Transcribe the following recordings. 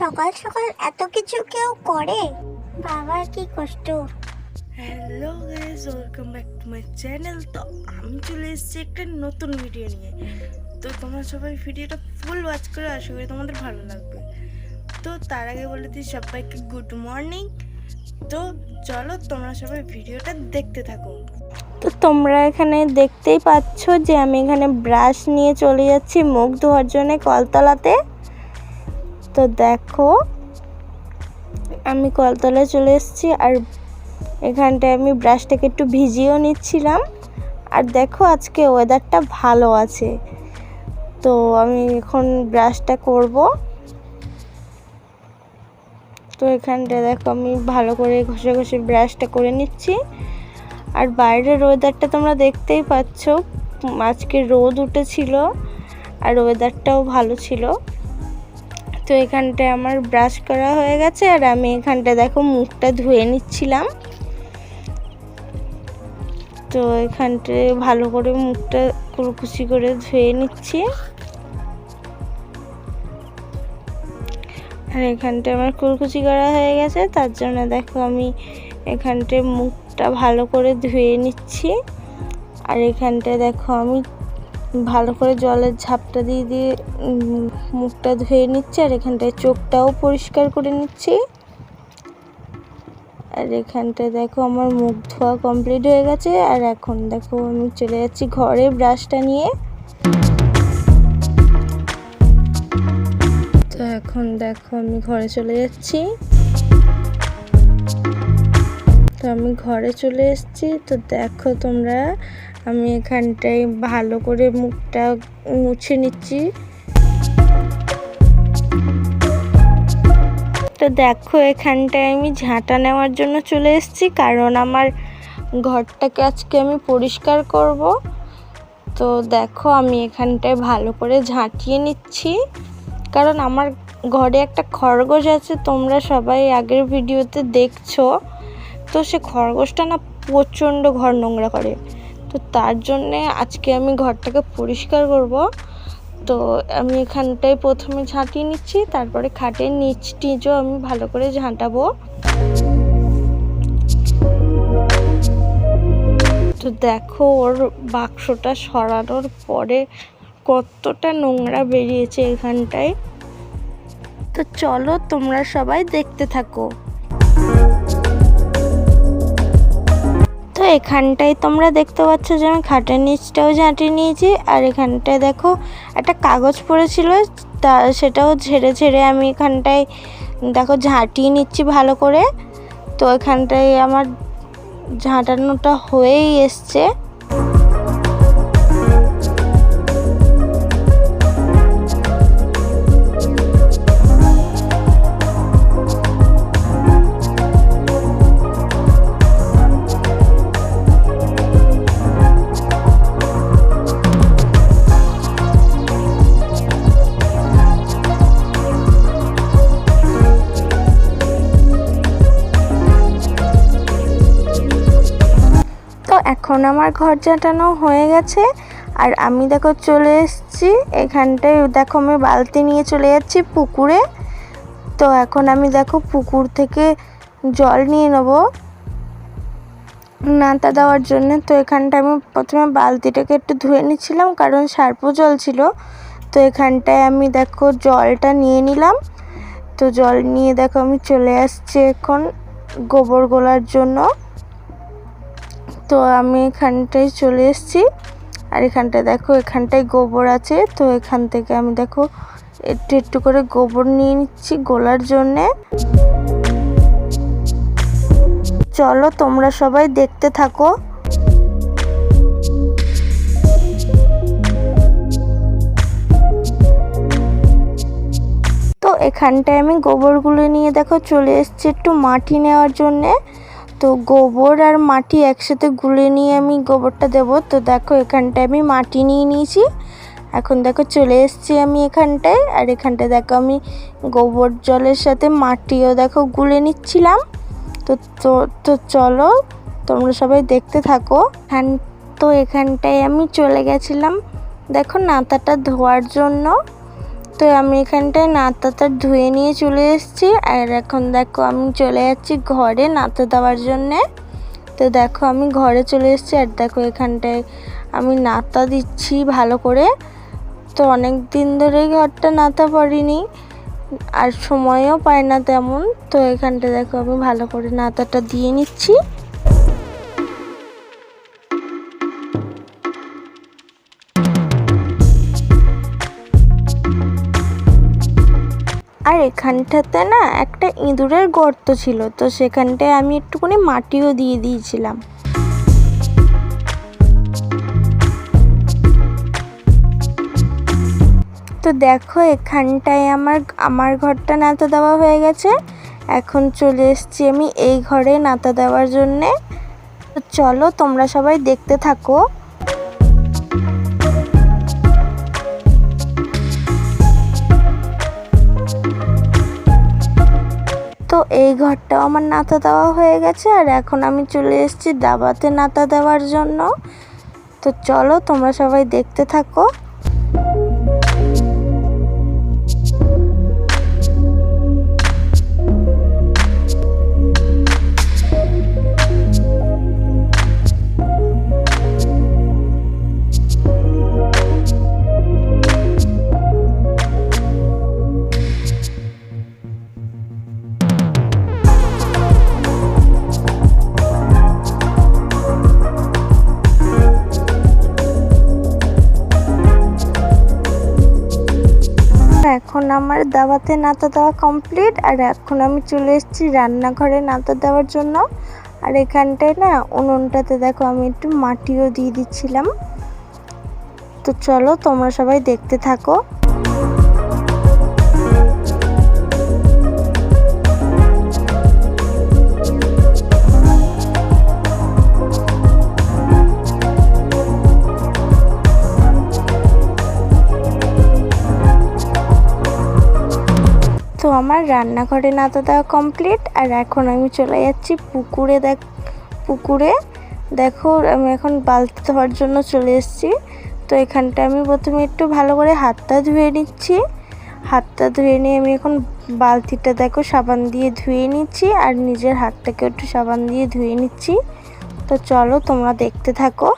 সকাল সকাল এত কিছু কেউ করে? বাবার কি কষ্ট? Hello guys welcome back to my channel তো আমি চলে এসেছি একটা নতুন ভিডিও নিয়ে। তো তোমরা সবাই ভিডিওটা ফুল ওয়াচ করে আশা করি তোমাদের ভালো লাগবে। তো তার আগে বলে দিই সবাইকে গুড মর্নিং তো চলো তোমরা সবাই ভিডিওটা দেখতে থাকো। তো তোমরা এখানে দেখতেই পাচ্ছ যে আমি এখানে ব্রাশ নিয়ে চলে যাচ্ছি মুখ ধোয়ার জন্য কলতলাতে। তো দেখো, আমি কলতলায় চলে এসেছি আর এখানটায় আমি ব্রাশটাকে একটু ভিজিয়েও নিচ্ছিলাম। আর দেখো আজকে ওয়েদারটা ভালো আছে। তো আমি এখন ব্রাশটা করব। তো এখানটায় দেখো আমি ভালো করে ঘষে ঘষে ব্রাশটা করে নিচ্ছি। আর বাইরের ওয়েদারটা তোমরা দেখতেই পাচ্ছ আজকে রোদ উঠেছিল আর ওয়েদারটাও ভালো ছিল। তো এখানটায় আমার ব্রাশ করা হয়ে গেছে আর আমি এখানটা দেখো মুখটা ধুয়ে নিচ্ছিলাম। তো এখানটায় ভালো করে মুখটা কুলকুচি করে ধুয়ে নিচ্ছি। আর এখানটায় আমার কুলকুচি করা হয়ে গেছে, তার জন্য দেখো আমি এখানটায় মুখটা ভালো করে ধুয়ে নিচ্ছি। আর এখানটায় দেখো আমি ভালো করে জলের ঝাপটা দিয়ে দিয়ে মুখটা ধুয়ে নিচ্ছি, আর এখানটায় চোখটাও পরিষ্কার করে নিচ্ছি। আর এখানটায় দেখো আমার মুখ ধোয়া কমপ্লিট হয়ে গেছে, আর এখন দেখো আমি চলে যাচ্ছি ঘরে ব্রাশটা নিয়ে। তো এখন দেখো আমি ঘরে চলে যাচ্ছি। আমি ঘরে চলে এসেছি। তো দেখো তোমরা, আমি এখানটায় ভালো করে মুখটা মুছে নিচ্ছি। তো দেখো এখানটায় আমি ঝাঁটা নেওয়ার জন্য চলে এসেছি, কারণ আমার ঘরটাকে আজকে আমি পরিষ্কার করব। তো দেখো আমি এখানটায় ভালো করে ঝাঁটিয়ে নিচ্ছি। কারণ আমার ঘরে একটা খরগোশ আছে, তোমরা সবাই আগের ভিডিওতে দেখছ। তো সে খরগোশটা না প্রচণ্ড ঘর নোংরা করে। তো তার জন্যে আজকে আমি ঘরটাকে পরিষ্কার করব। তো আমি এখানটায় প্রথমে ঝাঁটিয়ে নিচ্ছি, তারপরে খাটের নিচ টিচও আমি ভালো করে ঝাঁটাবো। তো দেখো ওর বাক্সটা সরানোর পরে কতটা নোংরা বেরিয়েছে এখানটায়। তো চলো তোমরা সবাই দেখতে থাকো। এখানটায় তোমরা দেখতে পাচ্ছ যে আমি খাটের নিচটাও ঝাঁটিয়ে নিয়েছি, আর এখানটায় দেখো একটা কাগজ পড়েছিল, তা সেটাও ঝেড়ে ঝেড়ে আমি এখানটায়, দেখো ঝাঁটিয়ে নিচ্ছি ভালো করে। তো এখানটায় আমার ঝাঁটানোটা হয়েই এসছে। এখন আমার ঘর ঝাঁটানো হয়ে গেছে। আর আমি দেখো চলে এসেছি। এখানটায় দেখো আমি বালতি নিয়ে চলে যাচ্ছি পুকুরে। তো এখন আমি দেখো পুকুর থেকে জল নিয়ে নেব। নাতা দেওয়ার জন্য। তো এখানটা আমি প্রথমে বালতিটাকে একটু ধুয়ে নিচ্ছিলাম, কারণ সার্পও জল ছিল। তো এখানটায় আমি দেখো জলটা নিয়ে নিলাম। তো জল নিয়ে দেখো আমি চলে আসছি এখন গোবর গোলার জন্য। তো আমি এখানটায় চলে এসেছি। আর এখানটায় দেখো, এখানটায় গোবর আছে। তো এখান থেকে আমি দেখো, একটু একটু করে গোবর নিয়ে নিচ্ছি গোলার জন্যে। চলো তোমরা সবাই দেখতে থাকো। তো এখানটায় আমি গোবরগুলো নিয়ে দেখো, চলে এসেছি একটু মাটি নেওয়ার জন্যে। তো গোবর আর মাটি একসাথে গুলে নিয়ে আমি গোবরটা দেব। তো দেখো, এখানটায় আমি মাটি নিয়ে নিয়েছি। এখন দেখো, চলে এসেছি আমি এখানটায়। আর এখানটায় দেখো, আমি গোবর জলের সাথে মাটিও দেখো গুলে নিচ্ছিলাম। তো তো তো চলো, তোমরা সবাই দেখতে থাকো। তো এখানটায় আমি চলে গেছিলাম। দেখো, নাতাটা ধোয়ার জন্য। তো আমি এখানটায় নাতাটা ধুয়ে নিয়ে চলে এসেছি। আর এখন দেখো আমি চলে যাচ্ছি ঘরে নাতা দেওয়ার জন্যে। তো দেখো আমি ঘরে চলে এসেছি আর দেখো এখানটায় আমি নাতা দিচ্ছি ভালো করে। তো অনেক দিন ধরেই ঘরটা নাতা পড়িনি, আর সময়ও পাই না তেমন। তো এখানটা দেখো আমি ভালো করে নাতাটা দিয়ে নিচ্ছি। এখানটাতে না একটা ইঁদুরের গর্ত ছিল, তো সেখানটায় আমি একটুখানি মাটিও দিয়ে দিয়েছিলাম। তো দেখো এখানটায় আমার আমার ঘরটা নাতা দেওয়া হয়ে গেছে। এখন চলে এসেছি আমি এই ঘরে নাতা দেওয়ার জন্যে। তো চলো তোমরা সবাই দেখতে থাকো। তো এই ঘরটাও আমার নাতা দেওয়া হয়ে গেছে, আর এখন আমি চলে এসেছি দাবাতে নাতা দেওয়ার জন্য। তো চলো তোমরা সবাই দেখতে থাকো। এখন আমার দাওয়াতে নাতা দেওয়া কমপ্লিট আর এখন আমি চলে এসেছি রান্নাঘরে নাতা দেওয়ার জন্য। আর এখানটায় না উনুনটাতে দেখো আমি একটু মাটিও দিয়ে দিচ্ছিলাম। তো চলো তোমরা সবাই দেখতে থাকো। আমার রান্নাঘরে নাতা দেওয়া কমপ্লিট আর এখন আমি চলে যাচ্ছি পুকুরে দেখ, পুকুরে। দেখো, আমি এখন বালতি ধোয়ার জন্য চলে এসেছি। তো এখানটা আমি প্রথমে একটু ভালো করে হাতটা ধুয়ে নিচ্ছি। হাতটা ধুয়ে নিয়ে আমি এখন বালতিটা দেখো সাবান দিয়ে ধুয়ে নিচ্ছি, আর নিজের হাতটাকে একটু সাবান দিয়ে ধুয়ে নিচ্ছি। তো চলো তোমরা দেখতে থাকো।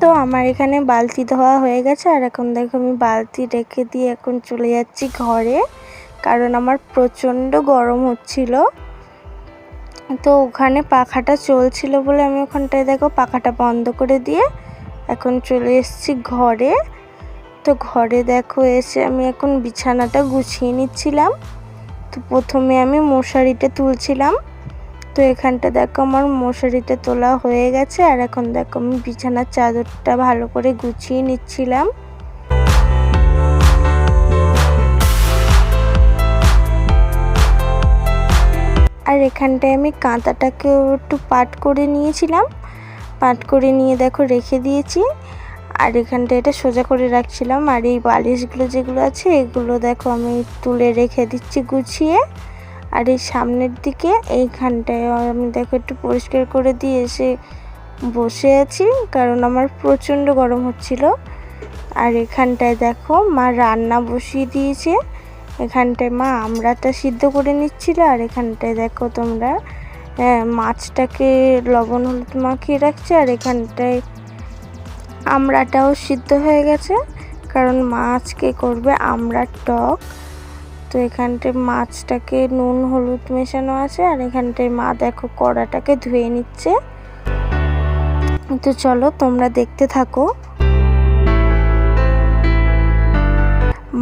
তো আমার এখানে বালতি ধোয়া হয়ে গেছে, আর এখন দেখো আমি বালতি রেখে দিয়ে এখন চলে যাচ্ছি ঘরে, কারণ আমার প্রচণ্ড গরম হচ্ছিল। তো ওখানে পাখাটা চলছিল বলে আমি ওখানটায় দেখো পাখাটা বন্ধ করে দিয়ে এখন চলে এসেছি ঘরে। তো ঘরে দেখো এসে আমি এখন বিছানাটা গুছিয়ে নিচ্ছিলাম। তো প্রথমে আমি মশারিটা তুলছিলাম। তো এখানটা দেখো আমার মশারিটা তোলা হয়ে গেছে, আর এখন দেখো আমি বিছানার চাদরটা ভালো করে গুছিয়ে নিচ্ছিলাম। আর এখানটায় আমি কাঁথাটাকেও একটু পাট করে নিয়েছিলাম, পাট করে নিয়ে দেখো রেখে দিয়েছি। আর এখানটা এটা সোজা করে রাখছিলাম, আর এই বালিশগুলো যেগুলো আছে এগুলো দেখো আমি তুলে রেখে দিচ্ছি গুছিয়ে। আর এই সামনের দিকে এইখানটায় আমি দেখো একটু পরিষ্কার করে দিয়ে এসে বসে আছি কারণ আমার প্রচণ্ড গরম হচ্ছিল। আর এখানটায় দেখো মা রান্না বসিয়ে দিয়েছে। এখানটায় মা আমড়াটা সিদ্ধ করে নিচ্ছিল আর এখানটায় দেখো তোমরা হ্যাঁ, মাছটাকে লবণ হলুদ মাখিয়ে রাখছে আর এখানটায় আমড়াটাও সিদ্ধ হয়ে গেছে। কারণ মাছকে করবে আমড়ার টক। তো এখানটায় মাছটাকে নুন, হলুদ মেশানো আছে আর এখানটায় মা দেখো কড়াটাকে ধুয়ে নিচ্ছে। তো চলো তোমরা দেখতে থাকো।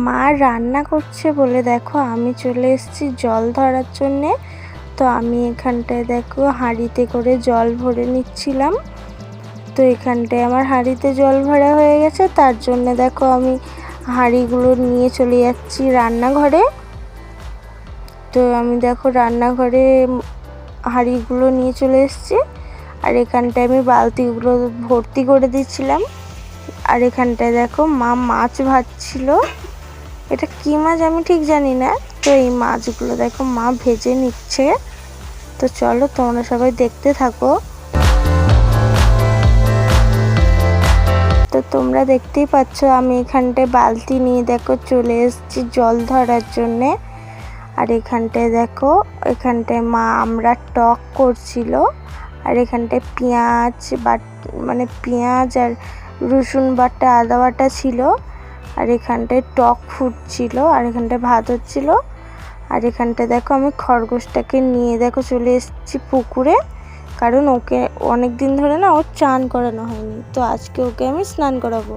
মা রান্না করছে বলে দেখো আমি চলে এসেছি জল ধরার জন্যে। তো আমি এখানটায় দেখো হাঁড়িতে করে জল ভরে নিচ্ছিলাম। তো এখানটায় আমার হাঁড়িতে জল ভরা হয়ে গেছে, তার জন্য দেখো আমি হাঁড়িগুলো নিয়ে চলে যাচ্ছি রান্নাঘরে। তো আমি দেখো রান্নাঘরে হাঁড়িগুলো নিয়ে চলে এসেছি। আর এখানটায় আমি বালতিগুলো ভর্তি করে দিচ্ছিলাম। আর এখানটায় দেখো মা মাছ ভাজছিল। এটা কী মাছ আমি ঠিক জানি না। তো এই মাছগুলো দেখো মা ভেজে নিচ্ছে। তো চলো তোমরা সবাই দেখতে থাকো। তো তোমরা দেখতেই পাচ্ছ, আমি এখানটায় বালতি নিয়ে দেখো চলে এসেছি জল ধরার জন্যে। আর এখানটায় দেখো, এখানটায় মা আমরা টক করছিল। আর এখানটায় পেঁয়াজ বাট মানে পেঁয়াজ আর রসুন বাটা, আদা বাটা ছিল। আর এখানটায় টক ফুটছিল, আর এখানটায় ভাত হচ্ছিল। আর এখানটায় দেখো আমি খরগোশটাকে নিয়ে দেখো চলে এসেছি পুকুরে। কারণ ওকে অনেক দিন ধরে না ওর চান করানো হয়নি। তো আজকে ওকে আমি স্নান করাবো।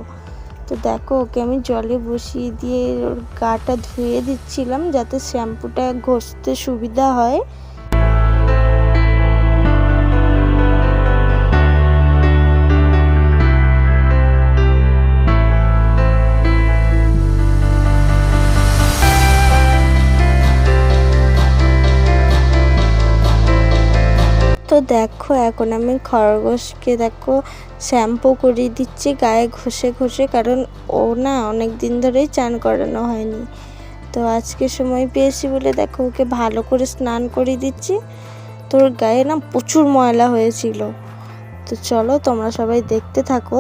তো দেখো, ওকে আমি জলে বসিয়ে দিয়ে ওর গাটা ধুয়ে দিচ্ছিলাম যাতে শ্যাম্পুটা ঘষতে সুবিধা হয়। দেখো, এখন আমি খরগোশকে দেখো শ্যাম্পু করিয়ে দিচ্ছি, গায়ে ঘষে ঘষে, কারণ ও না অনেক দিন ধরেই চান করানো হয়নি। তো আজকে সময় পেয়েছি বলে দেখো, ওকে ভালো করে স্নান করিয়ে দিচ্ছি। তোর গায়ে না প্রচুর ময়লা হয়েছিল। তো চলো, তোমরা সবাই দেখতে থাকো।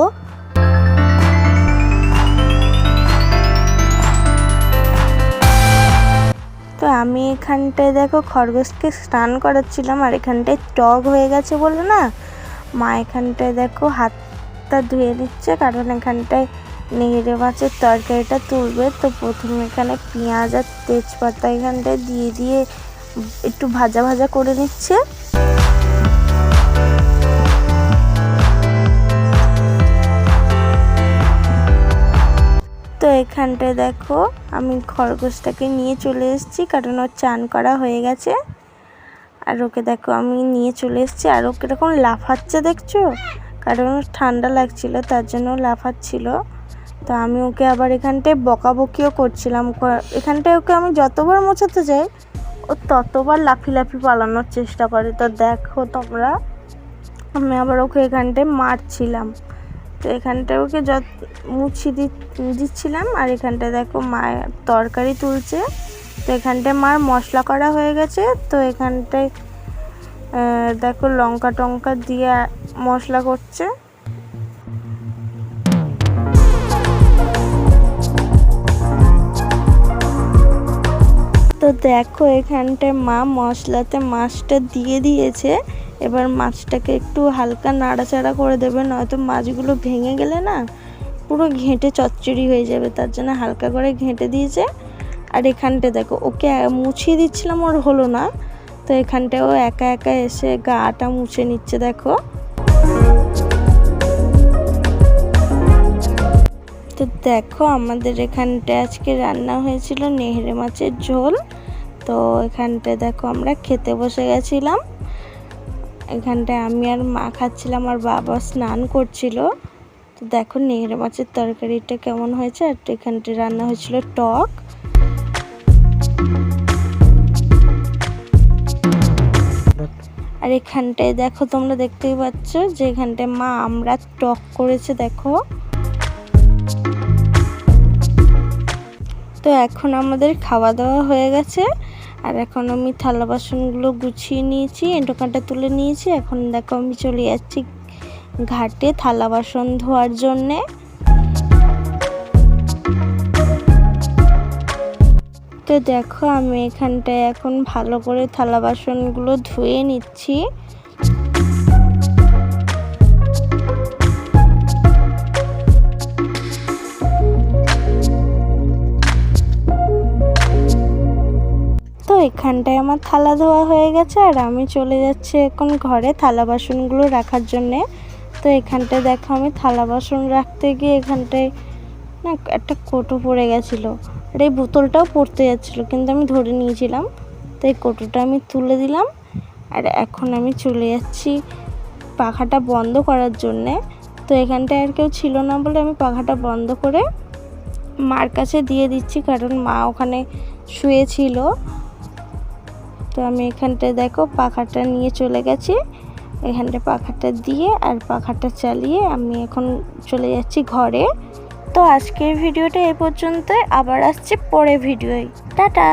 তো আমি এখানটায় দেখো খরগোশকে স্নান করাচ্ছিলাম আর এখানটায় টক হয়ে গেছে বলে না? মা এখানটায় দেখো হাতটা ধুয়ে দিচ্ছে কারণ এখানটায় নেড়ে মাছের তরকারিটা তুলবে। তো প্রথমে এখানে পেঁয়াজ আর তেজপাতা এখানটায় দিয়ে দিয়ে একটু ভাজা ভাজা করে নিচ্ছে। এখানটায় দেখো, আমি খরগোশটাকে নিয়ে চলে এসেছি, কারণ ওর চান করা হয়ে গেছে। আর ওকে দেখো, আমি নিয়ে চলে এসেছি, আর ওকে এরকম লাফাচ্ছে দেখছ? কারণ ঠান্ডা লাগছিল, তার জন্য লাফাচ্ছিল। তো আমি ওকে আবার এখানটায় বকাবকিও করছিলাম। এখানটায় ওকে আমি যতবার মোছাতে যাই, ও ততবার লাফি লাফি পালানোর চেষ্টা করে। তো দেখো তোমরা, আমি আবার ওকে এখানটায় মারছিলাম। তো এখানটাও ওকে যত মুছি দিচ্ছিলাম, আর এখানটায় দেখো মায়ের তরকারি তুলছে। তো এখানটায় মার মশলা করা হয়ে গেছে, তো এখানটায় দেখো লঙ্কা টঙ্কা দিয়ে মশলা করছে। তো দেখো এখানটায় মা মশলাতে মাছটা দিয়ে দিয়েছে। এবার মাছটাকে একটু হালকা নাড়াচাড়া করে দেবে, নয়তো মাছগুলো ভেঙে গেলে না পুরো ঘেঁটে চচ্চড়ি হয়ে যাবে, তার জন্য হালকা করে ঘেঁটে দিয়েছে। আর এখানটা দেখো, ওকে মুছিয়ে দিচ্ছিলাম, ওর হলো না। তো এখানটাও একা একা এসে গাটা মুছে নিচ্ছে, দেখো। তো দেখো, আমাদের এখানটায় আজকে রান্না হয়েছিল নেহরে মাছের ঝোল। তো এখানটায় দেখো, আমরা খেতে বসে গেছিলাম। এখানটায় আমি আর মা খাচ্ছিলাম, আর বাবা স্নান করছিল। তো দেখো নেহরে মাছের তরকারিটা কেমন হয়েছে, আর এখানটায় রান্না হয়েছিল টক। আর এখানটায় দেখো, তোমরা দেখতেই পাচ্ছ যে এখানটায় মা আমরা টক করেছে, দেখো। তো এখন আমাদের খাওয়া দাওয়া হয়ে গেছে। আর এখন আমি থালা বাসনগুলো গুছিয়ে নিয়েছি দোকানটা তুলে নিয়েছি। এখন দেখো আমি চলে যাচ্ছি ঘাটে থালা বাসন ধোয়ার জন্যে। তো দেখো আমি এখানটায় এখন ভালো করে থালা বাসনগুলো ধুয়ে নিচ্ছি। এখানটায় আমার থালা ধোয়া হয়ে গেছে আর আমি চলে যাচ্ছি এখন ঘরে থালা বাসনগুলো রাখার জন্যে। তো এখানটায় দেখো আমি থালা বাসন রাখতে গিয়ে এখানটায় না একটা কোটো পড়ে গেছিল। আর এই বোতলটাও পড়তে যাচ্ছিল, কিন্তু আমি ধরে নিয়েছিলাম। তো এই কোটোটা আমি তুলে দিলাম আর এখন আমি চলে যাচ্ছি পাখাটা বন্ধ করার জন্যে। তো এখানটায় আর কেউ ছিল না বলে আমি পাখাটা বন্ধ করে মার কাছে দিয়ে দিচ্ছি, কারণ মা ওখানে শুয়েছিল। তো আমি এখানটায় দেখো পাখাটা নিয়ে চলে গেছি। এখানটা পাখাটা দিয়ে আর পাখাটা চালিয়ে আমি এখন চলে যাচ্ছি ঘরে। তো আজকের ভিডিওটা এ পর্যন্তই, আবার আসছে পরে ভিডিওয়। টাটা!